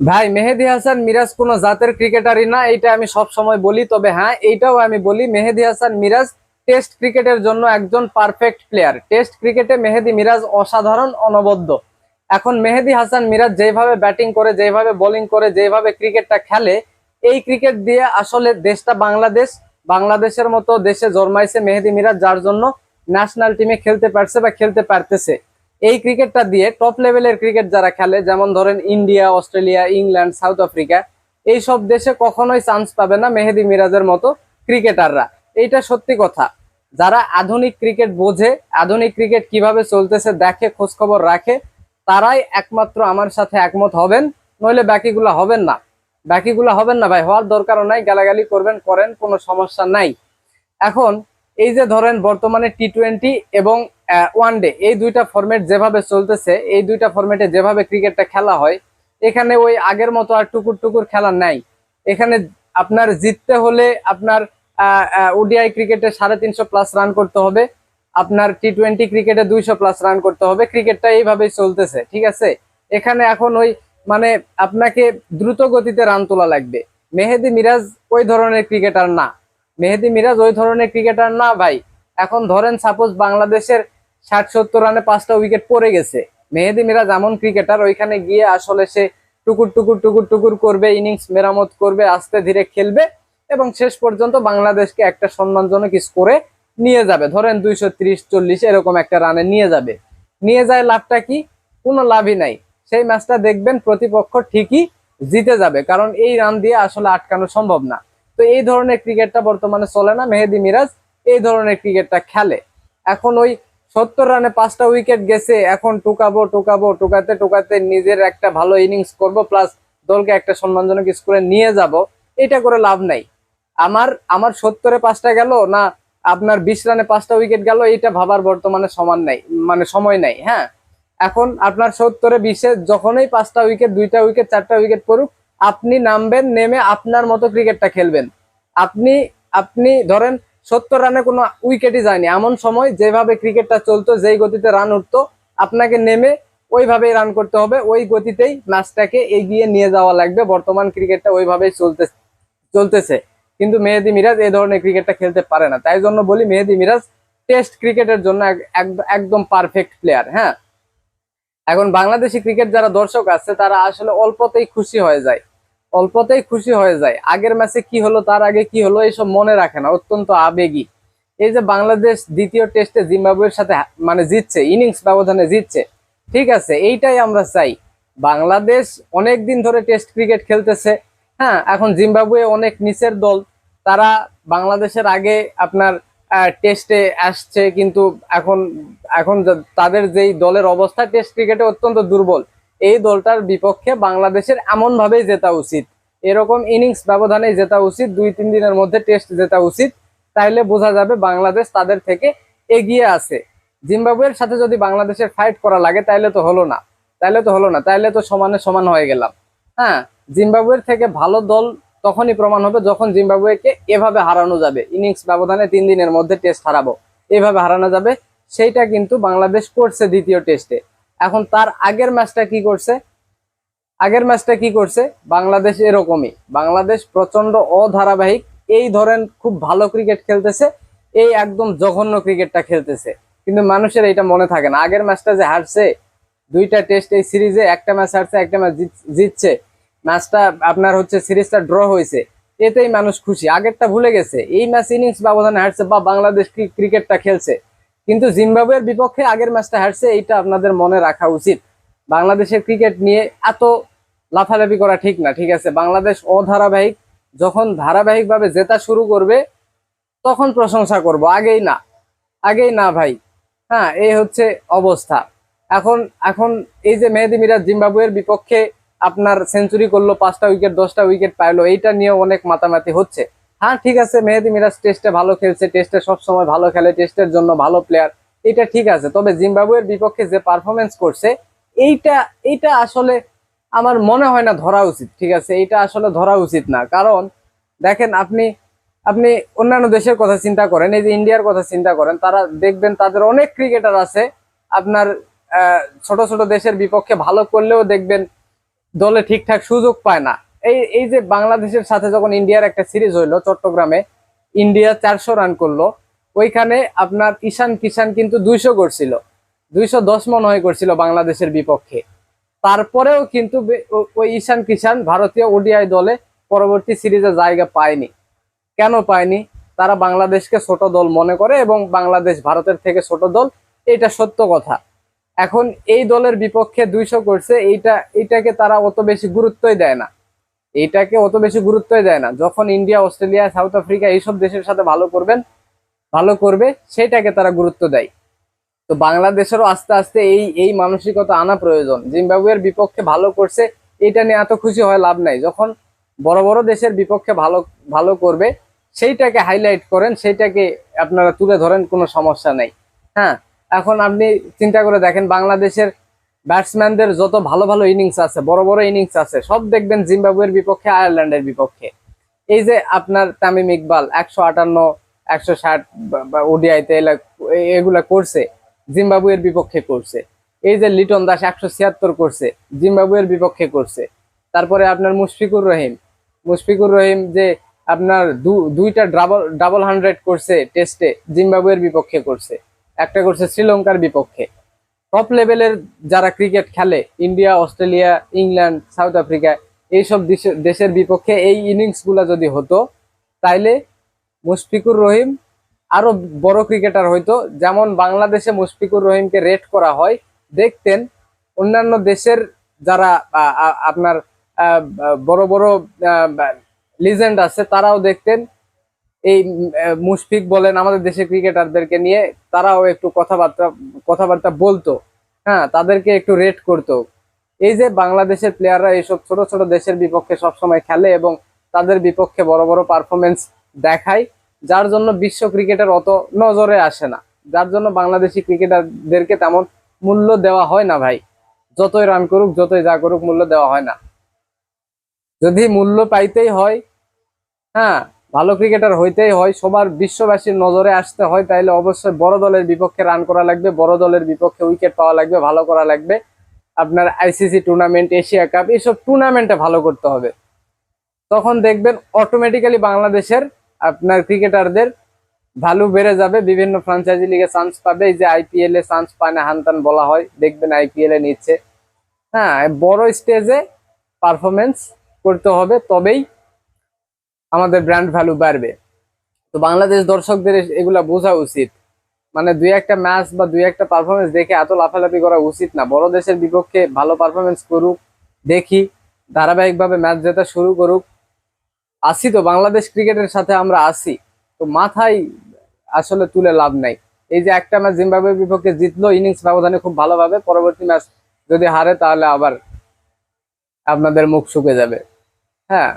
ভাই, মেহেদি হাসান মিরাজ কোন জাতের ক্রিকেটারই না এটা আমি সব সময় বলি। তবে হ্যাঁ এইটাও আমি বলি, মেহেদি হাসান মিরাজ টেস্ট ক্রিকেটের জন্য একজন পারফেক্ট প্লেয়ার টেস্ট ক্রিকেটে মেহেদি মিরাজ অসাধারণ, অনবদ্য। এখন মেহেদি হাসান মিরাজ যেভাবে ব্যাটিং করে, যেভাবে বোলিং করে, যেভাবে ক্রিকেটটা খেলে, এই ক্রিকেট দিয়ে আসলে দেশটা বাংলাদেশ, বাংলাদেশের মতো দেশে জন্মাইছে মেহেদি মিরাজ, যার জন্য ন্যাশনাল টিমে খেলতে পারছে বা খেলতে পারতেছে। এই ক্রিকেটটা দিয়ে টপ লেভেলের ক্রিকেট যারা খেলে, যেমন ধরেন India, Australia, England, South Africa এই সব দেশে কখনোই চান্স পাবে না মেহেদি মিরাজের মতো ক্রিকেটাররা। এইটা সত্যি কথা। যারা আধুনিক ক্রিকেট বোঝে, আধুনিক ক্রিকেট কীভাবে চলতেছে, দেখে, খোঁজখবর রাখে, তারাই একমাত্র আমার সাথে একমত হবেন, নইলে বাকিগুলা হবেন না। বাকিগুলো হবেন না ভাই, হওয়ার দরকারও নাই, গালাগালি করবেন, করেন, কোনো সমস্যা নাই। এখন এই যে ধরেন বর্তমানে টি টোয়েন্টি এবং ওয়ান ডে এই দুইটা ফরম্যাট যেভাবে চলতেছে, এই দুইটা ফরম্যাটে যেভাবে ক্রিকেটটা খেলা হয়, এখানে ওই আগের মতো আর টুকুর টুকুর খেলা নাই। এখানে আপনার জিততে হলে আপনার ওডিআই ক্রিকেটে সাড়ে তিনশো প্লাস রান করতে হবে, আপনার টি টোয়েন্টি ক্রিকেটে দুইশো প্লাস রান করতে হবে ক্রিকেটটা এইভাবেই চলতেছে, ঠিক আছে? এখানে এখন ওই মানে আপনাকে দ্রুত গতিতে রান তোলা লাগবে। মেহেদি মিরাজ ওই ধরনের ক্রিকেটার না। মেহেদি মিরাজ ওই ধরনের ক্রিকেটার না ভাই। এখন ধরেন সাপোজ বাংলাদেশের ষাট সত্তর রানে পাঁচটা উইকেট পড়ে গেছে। মেহেদি মিরাজ এমন ক্রিকেটার ওইখানে গিয়ে আসলে সে টুকুর টুকুর টুকুর টুকুর করবে ইনিংস মেরামত করবে, আস্তে ধীরে খেলবে এবং শেষ পর্যন্ত বাংলাদেশকে একটা সম্মানজনক স্কোরে নিয়ে যাবে। ধরেন দুইশো ত্রিশ চল্লিশ এরকম একটা রানে নিয়ে যাবে। নিয়ে যায় লাভটা কি? কোনো লাভই নাই। সেই ম্যাচটা দেখবেন প্রতিপক্ষ ঠিকই জিতে যাবে, কারণ এই রান দিয়ে আসলে আটকানো সম্ভব না। তো এই ধরনের ক্রিকেটটা বর্তমানে চলে না। মেহেদি মিরাজ এই ধরনের ক্রিকেটটা খেলে। এখন ওই সত্তর রানে পাঁচটা উইকেট গেছে, এখন টুকাবো টুকাবো, টুকাতে টুকাতে নিজের একটা ভালো ইনিংস করব প্লাস দলকে একটা সম্মানজনক স্কোরে নিয়ে যাব, এটা করে লাভ নাই। আমার আমার সত্তরে পাঁচটা গেল না আপনার বিশ রানে পাঁচটা উইকেট গেল, এটা ভাবার বর্তমানে সমান নাই মানে সময় নাই হ্যাঁ? এখন আপনার সত্তরে বিশে যখনই পাঁচটা উইকেট দুইটা উইকেট চারটা উইকেট পড়ুক, আপনি নামবেন, নেমে আপনার মতো ক্রিকেটটা খেলবেন। আপনি আপনি ধরেন সত্তর রানে কোনো উইকেটই যায়নি। এমন সময় যেভাবে ক্রিকেটটা চলতো, যেই গতিতে রান উঠতো, আপনাকে নেমে ওইভাবেই রান করতে হবে। ওই গতিতেই ম্যাচটাকে এগিয়ে নিয়ে যাওয়া লাগবে। বর্তমান ক্রিকেটটা ওইভাবেই চলতে চলতেছে। কিন্তু মেহেদি মিরাজ এই ধরনের ক্রিকেটটা খেলতে পারে না। তাই জন্য বলি মেহেদি মিরাজ টেস্ট ক্রিকেটের জন্য এক- এক- একদম পারফেক্ট প্লেয়ার হ্যাঁ? এখন বাংলাদেশি ক্রিকেট যারা দর্শক আছে, তারা আসলে অল্পতেই খুশি হয়ে যায়। অল্পতেই খুশি হয়ে যায়। আগের ম্যাচে কি হলো, তার আগে কি হলো এইসব মনে রাখে না। অত্যন্ত আবেগী। এই যে বাংলাদেশ দ্বিতীয় টেস্টে জিম্বাবুয়ের সাথে মানে জিতছে ইনিংস ব্যবধানে জিতছে, ঠিক আছে, এইটাই আমরা চাই। বাংলাদেশ অনেক দিন ধরে টেস্ট ক্রিকেট খেলতেছে। হ্যাঁ এখন জিম্বাবুয়ে অনেক নিচের দল। তারা বাংলাদেশের আগে আপনার টেস্টে আসছে, কিন্তু এখন এখন তাদের যেই দলের অবস্থা টেস্ট ক্রিকেটে অত্যন্ত দুর্বল। এই দলটার বিপক্ষে বাংলাদেশের এমন ভাবেই জেতা উচিত। এরকম ইনিংস ব্যবধানে জেতা উচিত, দুই, তিন দিনের মধ্যে টেস্ট জেতা উচিত। তাইলে বোঝা যাবে বাংলাদেশ তাদের থেকে এগিয়ে আছে। জিম্বাবুয়ের সাথে যদি বাংলাদেশের ফাইট করা লাগে, তাইলে তো হলো না। তাইলে তো হলো না। তাইলে তো সমানে সমান হয়ে গেলাম। হ্যাঁ জিম্বাবুয়ের থেকে ভালো দল তখনই প্রমাণ হবে যখন জিম্বাবুয়েকে এভাবে হারানো যাবে। ইনিংস ব্যবধানে তিন দিনের মধ্যে টেস্ট হারাবো। এভাবে হারানো যাবে, সেইটা কিন্তু বাংলাদেশ করছে দ্বিতীয় টেস্টে। এখন তার আগের ম্যাচটা কি করছে? আগের ম্যাচটা কি করছে? বাংলাদেশ এরকমই। বাংলাদেশ প্রচণ্ড অধারাবাহিক। এই ধরেন খুব ভালো ক্রিকেট খেলতেছে, এই একদম জঘন্য ক্রিকেটটা খেলতেছে। কিন্তু মানুষের এটা মনে থাকে না। আগের ম্যাচটা যে হারছে, দুইটা টেস্ট এই সিরিজে একটা ম্যাচ হারছে, একটা ম্যাচ জিতছে। ম্যাচটা আপনার হচ্ছে সিরিজটা ড্র হয়েছে। এতেই মানুষ খুশি। আগেরটা ভুলে গেছে। এই ম্যাচ ইনিংস ব্যবধানে হারছে বা বাংলাদেশ ক্রি- ক্রিকেটটা খেলছে। কিন্তু জিম্বাবুয়ের বিপক্ষে আগের ম্যাচটা হারছে, এইটা আপনাদের মনে রাখা উচিত। বাংলাদেশের ক্রিকেট নিয়ে এত লাফালাফি করা ঠিক না, ঠিক আছে? বাংলাদেশ অধারাবাহিক, যখন ধারাবাহিকভাবে জেতা শুরু করবে, তখন প্রশংসা করব। আগেই না আগেই না ভাই। হ্যাঁ এই হচ্ছে অবস্থা। এখন এখন এই যে মেহেদি মিরাজ জিম্বাবুয়ের বিপক্ষে আপনার সেঞ্চুরি করল, পাঁচটা উইকেট, দশটা উইকেট পাইলো, এইটা নিয়ে অনেক মাতামাতি হচ্ছে। হ্যাঁ ঠিক আছে, মেহেদি মিরাজ টেস্টে ভালো খেলছে টেস্টে সবসময় ভালো খেলে টেস্টের জন্য ভালো প্লেয়ার এটা ঠিক আছে। তবে জিম্বাবুয়ের বিপক্ষে যে পারফরমেন্স করছে, এইটা এইটা আসলে আমার মনে হয় না ধরা উচিত, ঠিক আছে? এইটা আসলে ধরা উচিত না। কারণ, দেখেন আপনি আপনি অন্যান্য দেশের কথা চিন্তা করেন, এই যে ইন্ডিয়ার কথা চিন্তা করেন, তারা দেখবেন তাদের অনেক ক্রিকেটার আছে, আপনার ছোট ছোট দেশের বিপক্ষে ভালো করলেও দেখবেন দলে ঠিকঠাক সুযোগ পায় না। এই এই যে বাংলাদেশের সাথে যখন ইন্ডিয়ার একটা সিরিজ হইল, চট্টগ্রামে, ইন্ডিয়া চারশো রান করল, ওইখানে আপনার ঈশান কিষান কিন্তু দুইশো করছিল। দুইশো দশ মন হয়ে করছিল বাংলাদেশের বিপক্ষে। তারপরেও কিন্তু ওই ঈশান কিষান ভারতীয় ওডিআই দলে পরবর্তী সিরিজে জায়গা পায়নি। কেন পায়নি? তারা বাংলাদেশকে ছোট দল মনে করে এবং বাংলাদেশ ভারতের থেকে ছোট দল, এটা সত্য কথা। এখন এই দলের বিপক্ষে দুইশো করছে, এইটা, এইটাকে তারা অত বেশি গুরুত্বই দেয় না। এইটাকে অত বেশি গুরুত্বই দেয় না। যখন ইন্ডিয়া, অস্ট্রেলিয়া, সাউথ আফ্রিকা এইসব দেশের সাথে ভালো করবেন, ভালো করবে, সেটাকে তারা গুরুত্ব দেয়। তো বাংলাদেশেরও আস্তে আস্তে এই এই মানসিকতা আনা প্রয়োজন। জিম্বাবুয়ের বিপক্ষে ভালো করছে, এটা নিয়ে এত খুশি হয় লাভ নাই। যখন বড় বড় দেশের বিপক্ষে ভালো ভালো করবে, সেইটাকে হাইলাইট করেন, সেইটাকে আপনারা তুলে ধরেন, কোনো সমস্যা নেই। হ্যাঁ এখন আপনি চিন্তা করে দেখেন, বাংলাদেশের ব্যাটসম্যানদের যত ভালো ভালো ইনিংস আছে, বড় বড় ইনিংস আছে, সব দেখবেন জিম্বাবুয়ের বিপক্ষে, আয়ারল্যান্ডের বিপক্ষে। এই যে আপনার তামিম ইকবাল, একশো আটান্ন, একশো ষাট ওডিআইতে এগুলা করছে, জিম্বাবুয়ের বিপক্ষে করছে। এই যে লিটন দাস একশো ছিয়াত্তর করছে, জিম্বাবুয়ের বিপক্ষে করছে। তারপরে আপনার মুশফিকুর রহিম মুশফিকুর রহিম যে আপনার দুইটা ডাবল ডাবল হান্ড্রেড করছে টেস্টে জিম্বাবুয়ের বিপক্ষে করছে। একটা করছে শ্রীলঙ্কার বিপক্ষে। টপ লেভেলের যারা ক্রিকেট খেলে India Australia England South Africa এইসব দেশে- দেশের বিপক্ষে এই ইনিংসগুলো যদি হতো, তাইলে মুশফিকুর রহিম আরও বড় ক্রিকেটার হইতো। যেমন বাংলাদেশে মুশফিকুর রহিমকে রেট করা হয়, দেখতেন অন্যান্য দেশের যারা আপনার বড় বড় লিজেন্ড আছে, তারাও দেখতেন। এই মুশফিক বলেন আমাদের দেশের ক্রিকেটারদেরকে নিয়ে, তারাও একটু কথাবার্তা কথাবার্তা বলতো হ্যাঁ তাদেরকে একটু রেট করতো। এই যে বাংলাদেশের প্লেয়াররা এইসব ছোট ছোট দেশের বিপক্ষে সবসময় খেলে এবং তাদের বিপক্ষে বড় বড় পারফরমেন্স দেখায়, যার জন্য বিশ্ব ক্রিকেটের অত নজরে আসে না। যার জন্য বাংলাদেশি ক্রিকেটারদেরকে তেমন মূল্য দেওয়া হয় না ভাই। যতই রান করুক, যতই যা করুক, মূল্য দেওয়া হয় না। যদি মূল্য পাইতেই হয় হ্যাঁ ভালো ক্রিকেটার হইতেই হয়, সবার বিশ্ববাসীর নজরে আসতে হয়, তাইলে অবশ্যই বড় দলের বিপক্ষে রান করা লাগবে, বড় দলের বিপক্ষে উইকেট পাওয়া লাগবে, ভালো করা লাগবে। আপনার আইসিসি টুর্নামেন্ট এশিয়া কাপ এইসব টুর্নামেন্টে ভালো করতে হবে। তখন দেখবেন অটোমেটিক্যালি বাংলাদেশের আপনার ক্রিকেটারদের ভ্যালু বেড়ে যাবে, বিভিন্ন ফ্রাঞ্চাইজি লিগে চান্স পাবে, এই যে আইপিএল এ চান্স পায় না হানতান বলা হয়, দেখবেন আইপিএল এ নিচ্ছে। হ্যাঁ বড় স্টেজে পারফরমেন্স করতে হবে, তবেই আমাদের ব্র্যান্ড ভ্যালু বাড়বে। তো বাংলাদেশ দর্শকদের এগুলা বোঝা উচিত। মানে দুই একটা ম্যাচ বা দুই একটা পারফরমেন্স দেখে এত লাফালাফি করা উচিত না। বড় দেশের বিপক্ষে ভালো পারফরমেন্স করুক, দেখি, ধারাবাহিকভাবে ম্যাচ জেতা শুরু করুক। আসি তো, বাংলাদেশ ক্রিকেটের সাথে আমরা আসি। তো মাথায় আসলে তুলে লাভ নাই। এই যে একটা ম্যাচ জিম্বাবুয়ের বিপক্ষে জিতলো ইনিংস ব্যবধানে খুব ভালোভাবে, পরবর্তী ম্যাচ যদি হারে তাহলে আবার আপনাদের মুখ শুকে যাবে। হ্যাঁ।